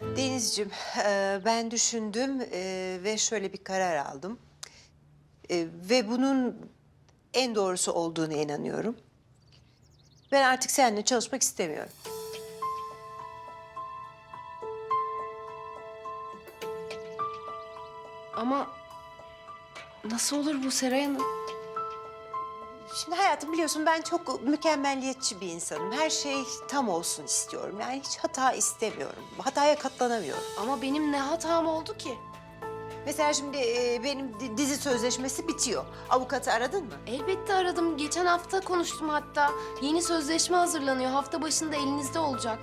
Denizciğim, e, ben düşündüm e, ve şöyle bir karar aldım. E, Ve bunun en doğrusu olduğunu inanıyorum. Ben artık seninle çalışmak istemiyorum. Ama nasıl olur bu Seray Hanım? Şimdi hayatım biliyorsun ben çok mükemmelliyetçi bir insanım. Her şey tam olsun istiyorum. Yani hiç hata istemiyorum. Hataya katlanamıyorum. Ama benim ne hatam oldu ki? Mesela şimdi e, benim di- dizi sözleşmesi bitiyor. Avukatı aradın mı? Elbette aradım. Geçen hafta konuştum hatta. Yeni sözleşme hazırlanıyor. Hafta başında elinizde olacak.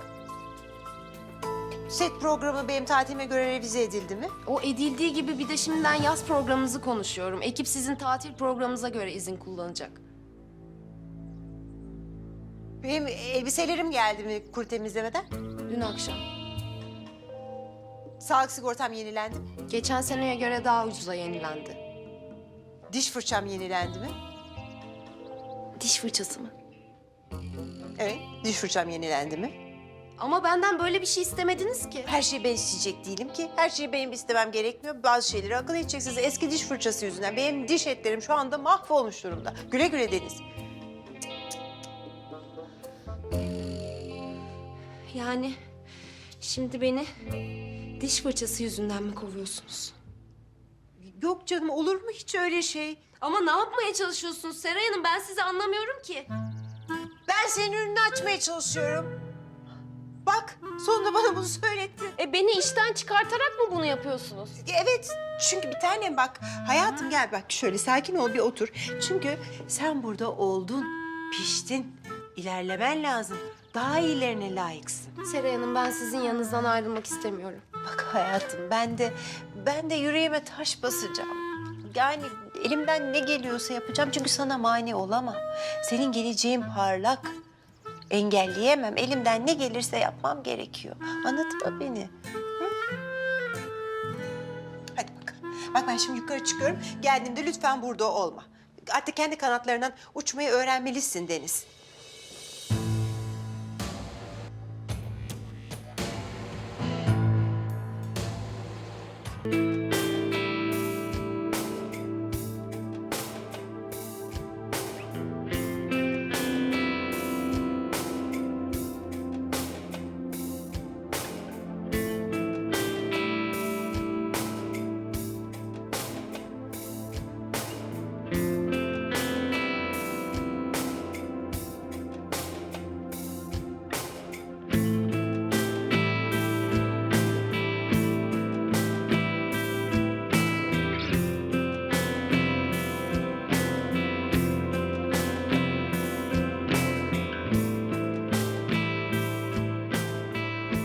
Set programı benim tatilime göre revize edildi mi? O edildiği gibi bir de şimdiden yaz programınızı konuşuyorum. Ekip sizin tatil programınıza göre izin kullanacak. Benim elbiselerim geldi mi kur temizlemeden? Dün akşam. Sağlık sigortam yenilendi mi? Geçen seneye göre daha ucuza yenilendi. Diş fırçam yenilendi mi? Diş fırçası mı? Evet, diş fırçam yenilendi mi? Ama benden böyle bir şey istemediniz ki. Her şeyi ben isteyecek değilim ki. Her şeyi benim istemem gerekmiyor. Bazı şeyleri akıl edeceksiniz. Eski diş fırçası yüzünden benim diş etlerim şu anda mahvolmuş durumda. Güle güle Deniz. Yani şimdi beni diş fırçası yüzünden mi kovuyorsunuz? Yok canım olur mu hiç öyle şey? Ama ne yapmaya çalışıyorsunuz Seray Hanım? Ben sizi anlamıyorum ki. Ben senin önünü açmaya çalışıyorum. Bak sonunda bana bunu söyletti. E beni işten çıkartarak mı bunu yapıyorsunuz? Evet çünkü bir tanem bak hayatım gel bak şöyle sakin ol bir otur. Çünkü sen burada oldun, piştin, ilerlemen lazım. Daha iyilerine layıksın. Seray Hanım ben sizin yanınızdan ayrılmak istemiyorum. Bak hayatım ben de ben de yüreğime taş basacağım. Yani elimden ne geliyorsa yapacağım çünkü sana mani olamam. Senin geleceğin parlak. Engelleyemem. Elimden ne gelirse yapmam gerekiyor. Anladın mı beni? Hı? Hadi bakalım. Bak ben şimdi yukarı çıkıyorum. Geldiğimde lütfen burada olma. Artık kendi kanatlarından uçmayı öğrenmelisin Deniz.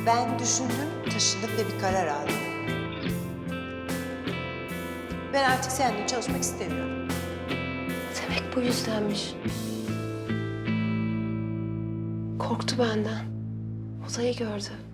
Ben düşündüm, taşındım ve bir karar aldım. Ben artık seninle çalışmak istemiyorum. Demek bu yüzdenmiş. Korktu benden. Odayı gördü.